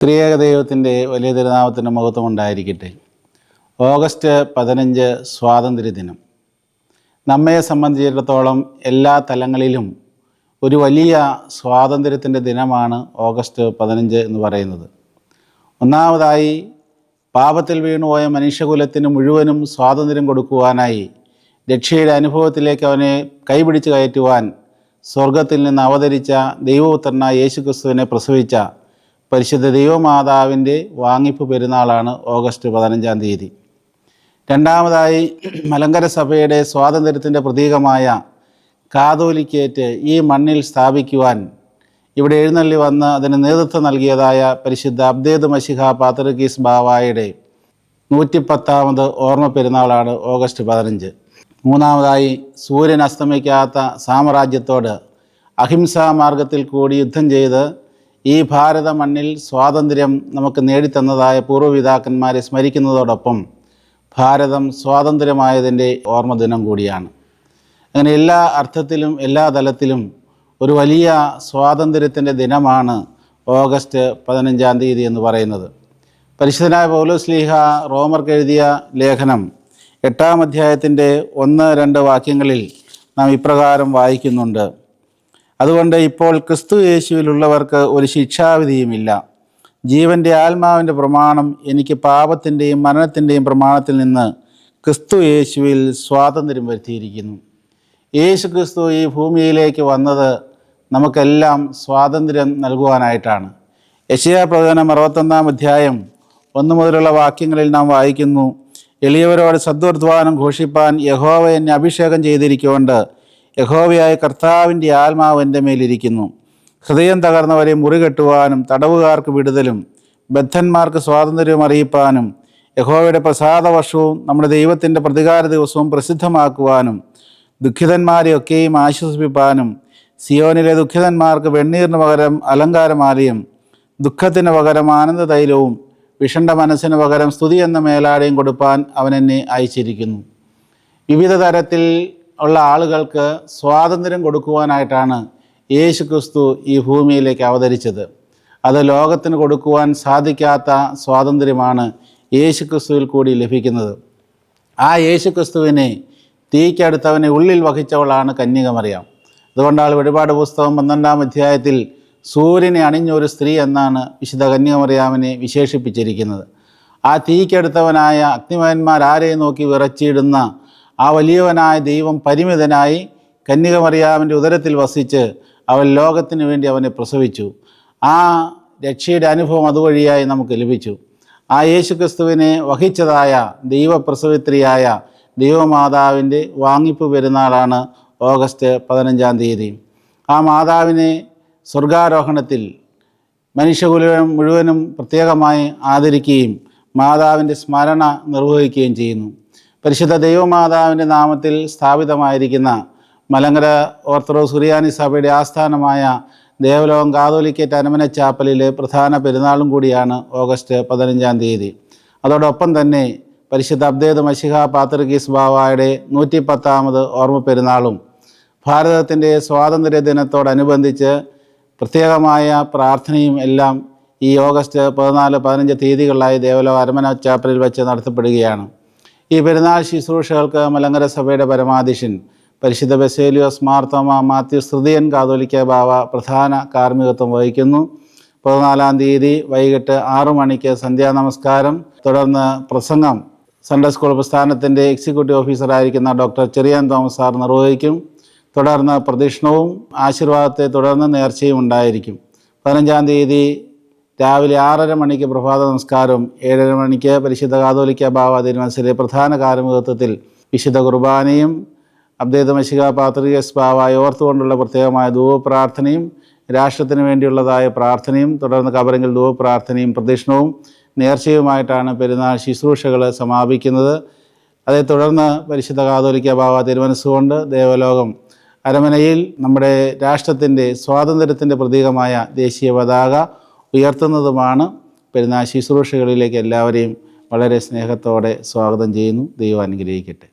ത്രിയേക ദൈവത്തിന്റെ വലിയ തിരുനാമത്തിന്റെ മഹത്വം ഉണ്ടായിരിക്കട്ടെ. ഓഗസ്റ്റ് പതിനഞ്ച് സ്വാതന്ത്ര്യ ദിനം. നമ്മെ സംബന്ധിച്ചിടത്തോളം എല്ലാ തലങ്ങളിലും ഒരു വലിയ സ്വാതന്ത്ര്യത്തിന്റെ ദിനമാണ് ഓഗസ്റ്റ് പതിനഞ്ച് എന്ന് പറയുന്നത്. ഒന്നാമതായി പാപത്തിൽ വീണുപോയ മനുഷ്യകുലത്തിന് മുഴുവനും സ്വാതന്ത്ര്യം കൊടുക്കുവാനായി രക്ഷയുടെ അനുഭവത്തിലേക്ക് അവനെ കൈപിടിച്ച് കയറ്റുവാൻ സ്വർഗത്തിൽ നിന്ന് അവതരിച്ച ദൈവപുത്രനായ യേശുക്രിസ്തുവിനെ പ്രസവിച്ച പരിശുദ്ധ ദൈവമാതാവിന്റെ വാങ്ങിപ്പ് പെരുന്നാളാണ് ഓഗസ്റ്റ് പതിനഞ്ചാം തീയതി. രണ്ടാമതായി മലങ്കര സഭയുടെ സ്വാതന്ത്ര്യത്തിന്റെ പ്രതീകമായ കാതോലിക്കേറ്റ് ഈ മണ്ണിൽ സ്ഥാപിക്കുവാൻ ഇവിടെ എഴുന്നള്ളി വന്ന് അതിന് നേതൃത്വം നൽകിയതായ പരിശുദ്ധ അബ്ദേദ് മഷിഹ പാത്രഗീസ് ബാവായുടെ നൂറ്റിപ്പത്താമത് ഓർമ്മ പെരുന്നാളാണ് ഓഗസ്റ്റ് പതിനഞ്ച്. മൂന്നാമതായി സൂര്യൻ അസ്തമിക്കാത്ത സാമ്രാജ്യത്തോട് അഹിംസാ മാർഗത്തിൽ കൂടി യുദ്ധം ചെയ്ത് ഈ ഭാരത മണ്ണിൽ സ്വാതന്ത്ര്യം നമുക്ക് നേടിത്തന്നതായ പൂർവപിതാക്കന്മാരെ സ്മരിക്കുന്നതോടൊപ്പം ഭാരതം സ്വാതന്ത്ര്യമായതിന്റെ ഓർമ്മ ദിനം കൂടിയാണ്. അങ്ങനെ എല്ലാ അർത്ഥത്തിലും എല്ലാ തലത്തിലും ഒരു വലിയ സ്വാതന്ത്ര്യത്തിന്റെ ദിനമാണ് ഓഗസ്റ്റ് പതിനഞ്ചാം തീയതി എന്ന് പറയുന്നത്. പരിശുദ്ധനായ പൗലോസ്ലീഹ റോമർക്ക് എഴുതിയ ലേഖനം എട്ടാം അധ്യായത്തിന്റെ ഒന്ന് രണ്ട് വാക്യങ്ങളിൽ നാം ഇപ്രകാരം വായിക്കുന്നുണ്ട്. അതുകൊണ്ട് ഇപ്പോൾ ക്രിസ്തു യേശുവിലുള്ളവർക്ക് ഒരു ശിക്ഷാവിധിയുമില്ല. ജീവന്റെ ആത്മാവിന്റെ പ്രമാണം എനിക്ക് പാപത്തിന്റെയും മരണത്തിന്റെയും പ്രമാണത്തിൽ നിന്ന് ക്രിസ്തു യേശുവിൽ സ്വാതന്ത്ര്യം വരുത്തിയിരിക്കുന്നു. യേശു ക്രിസ്തു ഈ ഭൂമിയിലേക്ക് വന്നത് നമുക്കെല്ലാം സ്വാതന്ത്ര്യം നൽകുവാനായിട്ടാണ്. യശയാ പ്രവചനം അറുപത്തൊന്നാം അധ്യായം ഒന്ന് മുതലുള്ള വാക്യങ്ങളിൽ നാം വായിക്കുന്നു എളിയവരോട് സദ്വർദ്ധാനം ഘോഷിപ്പാൻ യഹോവ എന്നെ അഭിഷേകം ചെയ്തിരിക്കൊണ്ട് യഹോവയായ കർത്താവിന്റെ ആത്മാവ് എന്റെ മേലിരിക്കുന്നു. ഹൃദയം തകർന്നവരെ മുറികെട്ടുവാനും തടവുകാർക്ക് വിടുതലും ബദ്ധന്മാർക്ക് സ്വാതന്ത്ര്യം അറിയിപ്പാനും യഹോവയുടെ പ്രസാദ വർഷവും നമ്മുടെ ദൈവത്തിന്റെ പ്രതികാര ദിവസവും പ്രസിദ്ധമാക്കുവാനും ദുഃഖിതന്മാരെയൊക്കെയും ആശ്വസിപ്പിപ്പാനും സിയോനിലെ ദുഃഖിതന്മാർക്ക് വെണ്ണീറിന് പകരം അലങ്കാരമാലയും ദുഃഖത്തിന് പകരം ആനന്ദ തൈലവും വിഷണ്ട മനസ്സിന് പകരം സ്തുതി എന്ന മേലാടയും കൊടുപ്പാൻ അവൻ എന്നെ അയച്ചിരിക്കുന്നു. വിവിധ തരത്തിൽ ഉള്ള ആളുകൾക്ക് സ്വാതന്ത്ര്യം കൊടുക്കുവാനായിട്ടാണ് യേശു ക്രിസ്തു ഈ ഭൂമിയിലേക്ക് അവതരിച്ചത്. അത് ലോകത്തിന് കൊടുക്കുവാൻ സാധിക്കാത്ത സ്വാതന്ത്ര്യമാണ് യേശു ക്രിസ്തുവിൽ കൂടി ലഭിക്കുന്നത്. ആ യേശു ക്രിസ്തുവിനെ തീക്കടുത്തവനെ ഉള്ളിൽ വഹിച്ചവളാണ് കന്യകമറിയാം. അതുകൊണ്ടാണ് വെളിപാട് പുസ്തകം പന്ത്രണ്ടാം അധ്യായത്തിൽ സൂര്യനെ അണിഞ്ഞ ഒരു സ്ത്രീ എന്നാണ് വിശുദ്ധ കന്യകമറിയാമിനെ വിശേഷിപ്പിച്ചിരിക്കുന്നത്. ആ തീക്കടുത്തവനായ അഗ്നിമയന്മാർ ആരെയും നോക്കി വിറച്ചിടുന്ന ആ വലിയവനായ ദൈവം പരിമിതനായി കന്യകമറിയാവിന്റെ ഉദരത്തിൽ വസിച്ച് അവൻ ലോകത്തിന് വേണ്ടി അവനെ പ്രസവിച്ചു. ആ രക്ഷയുടെ അനുഭവം അതുവഴിയായി നമുക്ക് ലഭിച്ചു. ആ യേശുക്രിസ്തുവിനെ വഹിച്ചതായ ദൈവപ്രസവിത്രിയായ ദൈവമാതാവിന്റെ വാങ്ങിപ്പ് പെരുന്നാളാണ് ഓഗസ്റ്റ് പതിനഞ്ചാം തീയതി. ആ മാതാവിനെ സ്വർഗാരോഹണത്തിൽ മനുഷ്യകുലം മുഴുവനും പ്രത്യേകമായി ആദരിക്കുകയും മാതാവിന്റെ സ്മരണ നിർവഹിക്കുകയും ചെയ്യുന്നു. പരിശുദ്ധ ദൈവമാതാവിന്റെ നാമത്തിൽ സ്ഥാപിതമായിരിക്കുന്ന മലങ്കര ഓർത്തഡോക്സ് സുറിയാനി സഭയുടെ ആസ്ഥാനമായ ദേവലോകം കാതോലിക്കേറ്റ് അനമന ചാപ്പലിലെ പ്രധാന പെരുന്നാളും കൂടിയാണ് ഓഗസ്റ്റ് പതിനഞ്ചാം തീയതി. അതോടൊപ്പം തന്നെ പരിശുദ്ധ അബ്ദേദ് മഷിഹ പാത്രഗീസ് ബാവായുടെ നൂറ്റി പത്താമത് ഓർമ്മ പെരുന്നാളും ഭാരതത്തിന്റെ സ്വാതന്ത്ര്യ ദിനത്തോടനുബന്ധിച്ച് പ്രത്യേകമായ പ്രാർത്ഥനയും എല്ലാം ഈ ഓഗസ്റ്റ് പതിനാല് പതിനഞ്ച് തീയതികളിലായി ദേവലോക അരമന ചാപ്പലിൽ വെച്ച് നടത്തപ്പെടുകയാണ്. ഈ പെരുന്നാൾ ശുശ്രൂഷകൾക്ക് മലങ്കര സഭയുടെ പരമാധീശൻ പരിശുദ്ധ ബസേലിയോസ് മാർത്തോമ മാത്യു സ്തുതിയൻ കാതോലിക്ക ബാവ പ്രധാന കാർമ്മികത്വം വഹിക്കുന്നു. പതിനാലാം തീയതി വൈകിട്ട് ആറു മണിക്ക് സന്ധ്യാനമസ്കാരം തുടർന്ന് പ്രസംഗം സൺഡേ സ്കൂൾ പ്രസ്ഥാനത്തിന്റെ എക്സിക്യൂട്ടീവ് ഓഫീസറായിരിക്കുന്ന ഡോക്ടർ ചെറിയാൻ തോമസ് സാർ നിർവഹിക്കും. തുടർന്ന് പ്രദക്ഷിണവും ആശീർവാദത്തെ തുടർന്ന് നേർച്ചയും ഉണ്ടായിരിക്കും. പതിനഞ്ചാം തീയതി രാവിലെ ആറര മണിക്ക് പ്രഭാത നമസ്കാരവും ഏഴര മണിക്ക് പരിശുദ്ധ കാതോലിക്ക ബാവ തിരുമനസിലെ പ്രധാന കാർമ്മികത്വത്തിൽ വിശുദ്ധ കുർബാനയും അബ്ദേത മഷിക പാത്രികസ് ബാവായി ഓർത്തുകൊണ്ടുള്ള പ്രത്യേകമായ ധൂവപ്രാർത്ഥനയും രാഷ്ട്രത്തിന് വേണ്ടിയുള്ളതായ പ്രാർത്ഥനയും തുടർന്ന് കബറിങ്കിൽ ധൂവപ്രാർത്ഥനയും പ്രദക്ഷിണവും നേർച്ചയുമായിട്ടാണ് പെരുന്നാൾ ശുശ്രൂഷകൾ സമാപിക്കുന്നത്. അതേ തുടർന്ന് പരിശുദ്ധ കാതോലിക്ക ബാവ തിരുമനസ്സുകൊണ്ട് ദേവലോകം അരമനയിൽ നമ്മുടെ രാഷ്ട്രത്തിന്റെ സ്വാതന്ത്ര്യത്തിന്റെ പ്രതീകമായ ദേശീയ പതാക ഉയർത്തുന്നതുമാണ്. പെരുന്നാൾ ശുശ്രൂഷകളിലേക്ക് എല്ലാവരെയും വളരെ സ്നേഹത്തോടെ സ്വാഗതം ചെയ്യുന്നു. ദൈവം അനുഗ്രഹിക്കട്ടെ.